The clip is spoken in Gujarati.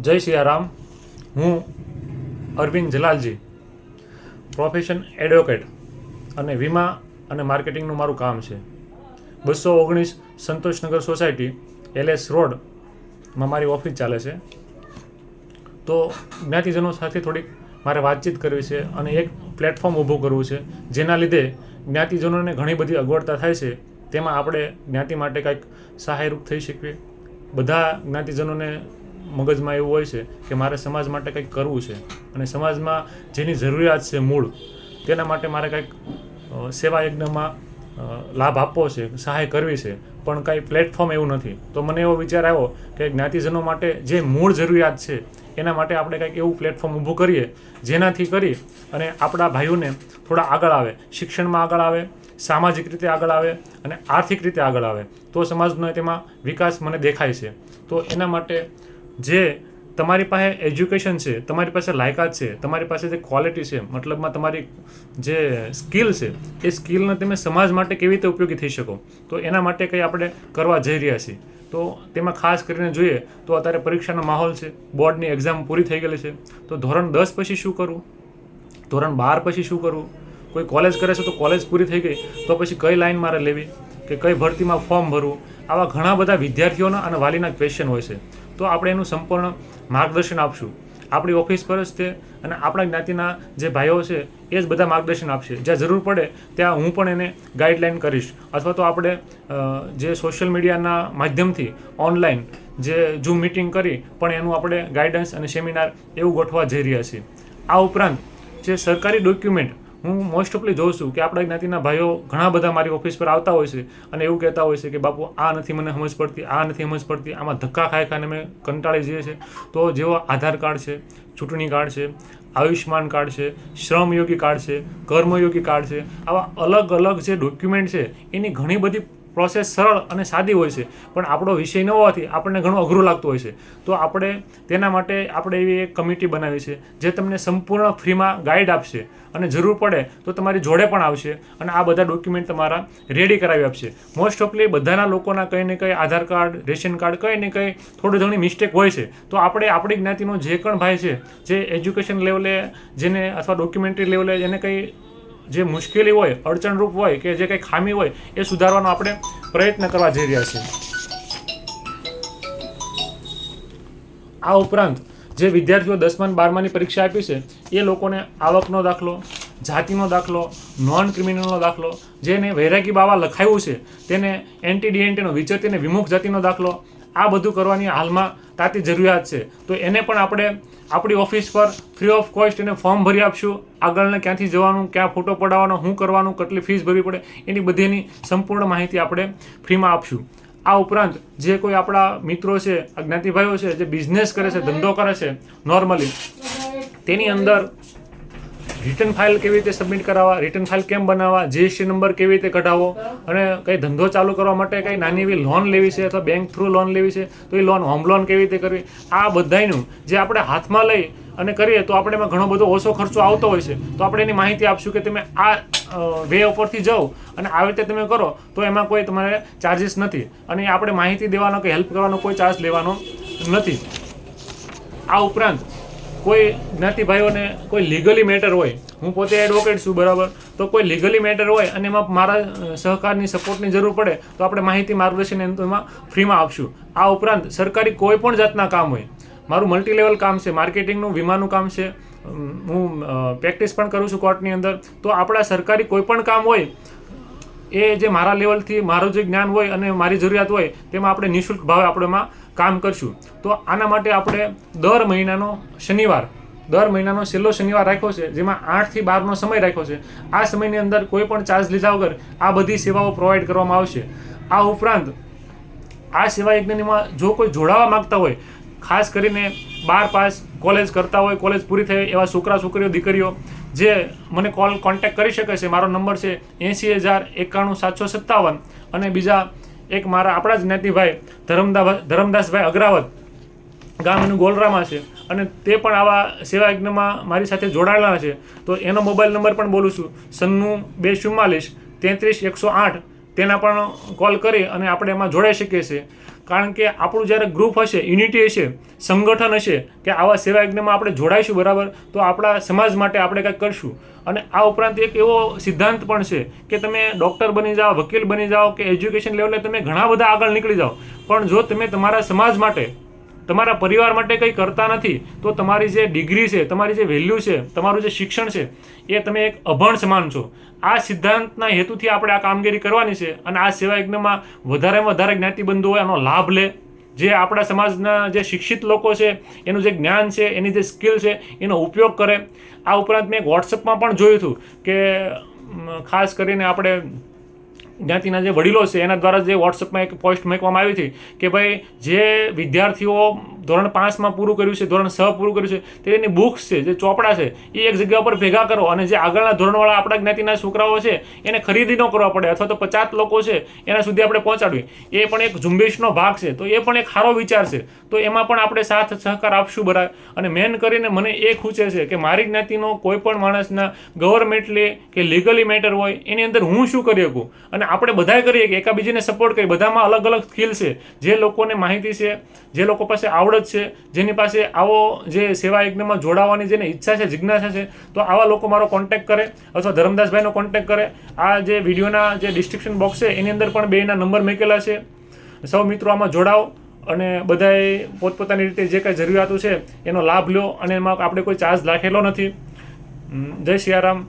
જય સિયારામ. હું અરવિંદ જલાલજી પ્રોફેશન એડવોકેટ અને વીમા અને માર્કેટિંગનું મારું કામ છે. બસો ઓગણીસ સંતોષનગર સોસાયટી, એલએસ રોડમાં મારી ઓફિસ ચાલે છે. તો જ્ઞાતિજનો સાથે થોડીક મારે વાતચીત કરવી છે અને એક પ્લેટફોર્મ ઊભું કરવું છે, જેના લીધે જ્ઞાતિજનોને ઘણી બધી અગવડતા થાય છે. તેમાં આપણે જ્ઞાતિ માટે કંઈક સહાયરૂપ થઈ શકીએ. બધા જ્ઞાતિજનોને મગજમાં એવું હોય છે કે મારે સમાજ માટે કંઈક કરવું છે. અને સમાજમાં જેની જરૂરિયાત છે મૂળ, તેના માટે મારે કંઈક સેવા યજ્ઞમાં લાભ આપવો છે, સહાય કરવી છે. પણ કાંઈ પ્લેટફોર્મ એવું નથી. તો મને એવો વિચાર આવ્યો કે જ્ઞાતિજનો માટે જે મૂળ જરૂરિયાત છે, એના માટે આપણે કંઈક એવું પ્લેટફોર્મ ઊભું કરીએ, જેનાથી કરી અને આપણા ભાઈઓને થોડા આગળ આવે, શિક્ષણમાં આગળ આવે, સામાજિક રીતે આગળ આવે અને આર્થિક રીતે આગળ આવે. તો સમાજનો તેમાં વિકાસ મને દેખાય છે. તો એના માટે જે તમારી પાસે એજ્યુકેશન છે, તમારી પાસે લાયકાત છે, તમારી પાસે જે ક્વોલિટી છે, મતલબમાં તમારી જે સ્કિલ છે, એ સ્કિલને તમે સમાજ માટે કેવી રીતે ઉપયોગી થઈ શકો? તો એના માટે કંઈ આપણે કરવા જઈ રહ્યા છીએ. તો તેમાં ખાસ કરીને જોઈએ તો અત્યારે પરીક્ષાનો માહોલ છે, બોર્ડની એક્ઝામ પૂરી થઈ ગયેલી છે. તો ધોરણ દસ પછી શું કરવું? ધોરણ બાર પછી શું કરવું? કોઈ કોલેજ કરે છે તો કોલેજ પૂરી થઈ ગઈ, તો પછી કઈ લાઈન મારે લેવી? કે કઈ ભરતીમાં ફોર્મ ભરવું, આવા ઘણા બધા વિદ્યાર્થીઓના અને વાલીના ક્વેશ્ચન હોય છે. તો આપણે એનું સંપૂર્ણ માર્ગદર્શન આપશું. આપણી ઓફિસ પર જ તે અને આપણા જ્ઞાતિના જે ભાઈઓ છે, એ જ બધા માર્ગદર્શન આપશે. જ્યાં જરૂર પડે, ત્યાં હું પણ એને ગાઈડલાઈન કરીશ. અથવા તો આપણે જે સોશિયલ મીડિયાના માધ્યમથી ઓનલાઈન જે ઝૂમ મિટિંગ કરી, પણ એનું આપણે ગાઈડન્સ અને સેમિનાર એવું ગોઠવા જઈ રહ્યા છીએ. આ ઉપરાંત જે સરકારી ડોક્યુમેન્ટ હું મોસ્ટ ઓફલી જોઉં છું કે આપણા જ્ઞાતિના ભાઈઓ ઘણા બધા મારી ઓફિસ પર આવતા હોય છે અને એવું કહેતા હોય છે કે, બાપુ, આ નથી મને સમજ પડતી, આ નથી સમજ પડતી, આમાં ધક્કા ખાઈ ખાઈને મેં કંટાળી જઈએ છીએ. તો જેવો આધાર કાર્ડ છે, ચૂંટણી કાર્ડ છે આયુષ્માન કાર્ડ છે શ્રમયોગી કાર્ડ છે કર્મયોગી કાર્ડ છે, આવા અલગ અલગ જે ડોક્યુમેન્ટ છે, એની ઘણી બધી પ્રોસેસ સરળ અને સાદી હોય છે. પણ આપણો વિષય ન હોવાથી આપણને ઘણું અઘરું લાગતું હોય છે. તો આપણે તેના માટે આપણે એવી એક કમિટી બનાવી છે, જે તમને સંપૂર્ણ ફ્રીમાં ગાઈડ આપશે અને જરૂર પડે તો તમારી જોડે પણ આવશે અને આ બધા ડોક્યુમેન્ટ તમારા રેડી કરાવી આપશે. મોસ્ટ ઓફલી બધાના લોકોના કંઈ ને કંઈ આધાર કાર્ડ, રેશન કાર્ડ, કંઈ ને કંઈ થોડી ઘણી મિસ્ટેક હોય છે. તો આપણે આપણી જ્ઞાતિનો જે પણ ભાઈ છે, જે એજ્યુકેશન લેવલે જેને અથવા ડોક્યુમેન્ટરી લેવલે જેને કંઈ જે મુશ્કેલી હોય, અડચણરૂપ હોય કે જે કંઈ ખામી હોય, એ સુધારવાનો આપણે પ્રયત્ન કરવા જઈ રહ્યા છીએ. આ ઉપરાંત જે વિદ્યાર્થીઓ દસમા બારમાની પરીક્ષા આપી છે, એ લોકોને આવકનો દાખલો, જાતિનો દાખલો નોન ક્રિમિનલનો દાખલો, જેને વૈરાગી બાવા લખાયું છે, તેને એન્ટી ડીએનટીનો વિચરતીને વિમુખ જાતિનો દાખલો, આ બધું કરવાની હાલમાં તાતી જરૂરિયાત છે. તો એને પણ આપણે આપણી ઓફિસ પર ફ્રી ઓફ કોસ્ટ એને ફોર્મ ભરી આપશું. આગળને ક્યાંથી જવાનું, ક્યાં ફોટો પડાવવાનો શું કરવાનું, કેટલી ફીસ ભરવી પડે, એની બધીની સંપૂર્ણ માહિતી આપણે ફ્રીમાં આપશું. આ ઉપરાંત જે કોઈ આપણા મિત્રો છે અજ્ઞાતિભાઈઓ છે, જે બિઝનેસ કરે છે, ધંધો કરે છે નોર્મલી તેની અંદર રિટર્ન ફાઇલ કેવી રીતે સબમિટ કરાવવા રિટર્ન ફાઇલ કેમ બનાવવા જીએસટી નંબર કેવી રીતે કઢાવવો અને કંઈ ધંધો ચાલુ કરવા માટે કંઈ નાની એવી લોન લેવી છે અથવા બેંક થ્રુ લોન લેવી છે, તો એ લોન હોમ લોન કેવી રીતે કરવી? આ બધાયનું જે આપણે હાથમાં લઈ અને કરીએ તો આપણે એમાં ઘણો બધો ઓછો ખર્ચો આવતો હોય છે. તો આપણે એની માહિતી આપશું કે તમે આ વે ઉપરથી જાઓ અને આવી રીતે તમે કરો તો એમાં કોઈ તમારે ચાર્જિસ નથી. અને આપણે માહિતી દેવાનો કે હેલ્પ કરવાનો કોઈ ચાર્જ લેવાનો નથી. આ ઉપરાંત કોઈ જ્ઞાતિભાઈઓને કોઈ લીગલી મેટર હોય, હું પોતે એડવોકેટ છું, બરાબર? તો કોઈ લીગલી મેટર હોય અને એમાં મારા સહકારની સપોર્ટની જરૂર પડે, તો આપણે માહિતી, માર્ગદર્શન એમ ફ્રીમાં આપશું. આ ઉપરાંત સરકારી કોઈ પણ જાતના કામ હોય, મારું મલ્ટી લેવલ કામ છે માર્કેટિંગનું વીમાનું કામ છે હું પ્રેક્ટિસ પણ કરું છું કોર્ટની અંદર, તો આપણા સરકારી કોઈ પણ કામ હોય, એ જે મારા લેવલથી મારું જે જ્ઞાન હોય અને મારી જરૂરિયાત હોય, તેમાં આપણે નિઃશુલ્ક ભાવે આપણે એમાં કામ કરશું. તો આના માટે આપણે દર મહિનાનો શનિવાર, દર મહિનાનો છેલ્લો શનિવાર રાખ્યો છે, જેમાં આઠથી બારનો સમય રાખ્યો છે. આ સમયની અંદર કોઈ પણ ચાર્જ લીધા વગર આ બધી સેવાઓ પ્રોવાઈડ કરવામાં આવશે. આ ઉપરાંત, આ સેવા યજ્ઞમાં જો કોઈ જોડાવા માંગતા હોય, ખાસ કરીને બાર પાસ કોલેજ કરતા હોય કોલેજ પૂરી થઈ એવા છોકરા, છોકરીઓ, દીકરીઓ, જે મને કોલ કોન્ટેક્ટ કરી શકે છે, મારો નંબર છે એંસી હજાર એકાણું સાતસો સત્તાવન અને બીજા એક મારા આપણા જ જ્ઞાતિભાઈ, ધરમદા ધરમદાસભાઈ અગ્રાવત ગામ એનું ગોલરામાં છે. અને તે પણ આવા સેવા યજ્ઞમાં મારી સાથે જોડાયેલા છે. તો એનો મોબાઈલ નંબર પણ બોલું છું. સન્નું બે ચુમ્માલીસ તેત્રીસ એકસો આઠ તેના પણ કોલ કરી અને આપણે એમાં જોડાઈ શકીએ છીએ. કારણ કે આપણું જ્યારે ગ્રુપ હશે યુનિટી હશે, સંગઠન હશે, કે આવા સેવા યજ્ઞમાં આપણે જોડાઈશું, બરાબર? તો આપણા સમાજ માટે આપણે કંઈક કરશું. અને આ ઉપરાંત એક એવો સિદ્ધાંત પણ છે કે તમે ડૉક્ટર બની જાઓ, વકીલ બની જાઓ, કે એજ્યુકેશન લેવલે તમે ઘણા બધા આગળ નીકળી જાઓ. પણ જો તમે તમારા સમાજ માટે તમારા પરિવાર માટે કંઈ કરતા નથી, તો તમારી જે ડિગ્રી છે, તમારી જે વેલ્યુ છે, તમારું જે શિક્ષણ છે, એ તમે એક અભણ સમાન છો. આ સિદ્ધાંતના હેતુથી આપણે આ કામગીરી કરવાની છે અને આ સેવા યજ્ઞમાં વધારેમાં વધારે જ્ઞાતિબંધુ હોય એનો લાભ લે. જે આપણા સમાજના જે શિક્ષિત લોકો છે, એનું જે જ્ઞાન છે, એની જે સ્કિલ છે, એનો ઉપયોગ કરે. આ ઉપરાંત મેં એક વોટ્સઅપમાં પણ જોયું હતું કે ખાસ કરીને આપણે જ્ઞાતિના જે વડીલો છે, એના દ્વારા જે વોટ્સઅપમાં એક પોસ્ટ મૂકવામાં આવી હતી કે ભાઈ, જે વિદ્યાર્થીઓ ધોરણ પાંચમાં પૂરું કર્યું છે, ધોરણ છ પૂરું કર્યું છે તેની બુક્સ છે, જે ચોપડા છે, એ એક જગ્યા પર ભેગા કરો અને જે આગળના ધોરણવાળા આપણા જ્ઞાતિના છોકરાઓ છે, એને ખરીદી ન કરવા પડે અથવા તો પચાસ લોકો છે, એના સુધી આપણે પહોંચાડવી. એ પણ એક ઝુંબેશનો ભાગ છે, તો એ પણ એક સારો વિચાર છે, તો એમાં પણ આપણે સાથ સહકાર આપશું બરાબર અને મેન કરીને મને એ ખૂચે છે કે મારી જ્ઞાતિનો કોઈ પણ માણસના ગવર્મેન્ટલી કે લીગલી મેટર હોય, એની અંદર હું શું કરી શકું? અને આપણે બધાએ કરીએ કે એકાબીજીને સપોર્ટ કરીએ, બધામાં અલગ અલગ સ્કિલ છે, જે લોકોને માહિતી છે, જે લોકો પાસે આવડત છે, જેની પાસે આવો જે સેવા યજ્ઞમાં જોડાવાની જેને ઈચ્છા છે, જિજ્ઞાસા છે, તો આવા લોકો મારો કોન્ટેક્ટ કરે અથવા ધરમદાસભાઈનો કોન્ટેક્ટ કરે. આ જે વિડીયોના જે ડિસ્ક્રિપ્શન બોક્સ છે, એની અંદર પણ બેના નંબર મૂકેલા છે. સૌ મિત્રો આમાં જોડાઓ અને બધાએ પોતપોતાની રીતે જે કાંઈ જરૂરિયાતો છે, એનો લાભ લો અને એમાં આપણે કોઈ ચાર્જ રાખેલો નથી. જય સિયારામ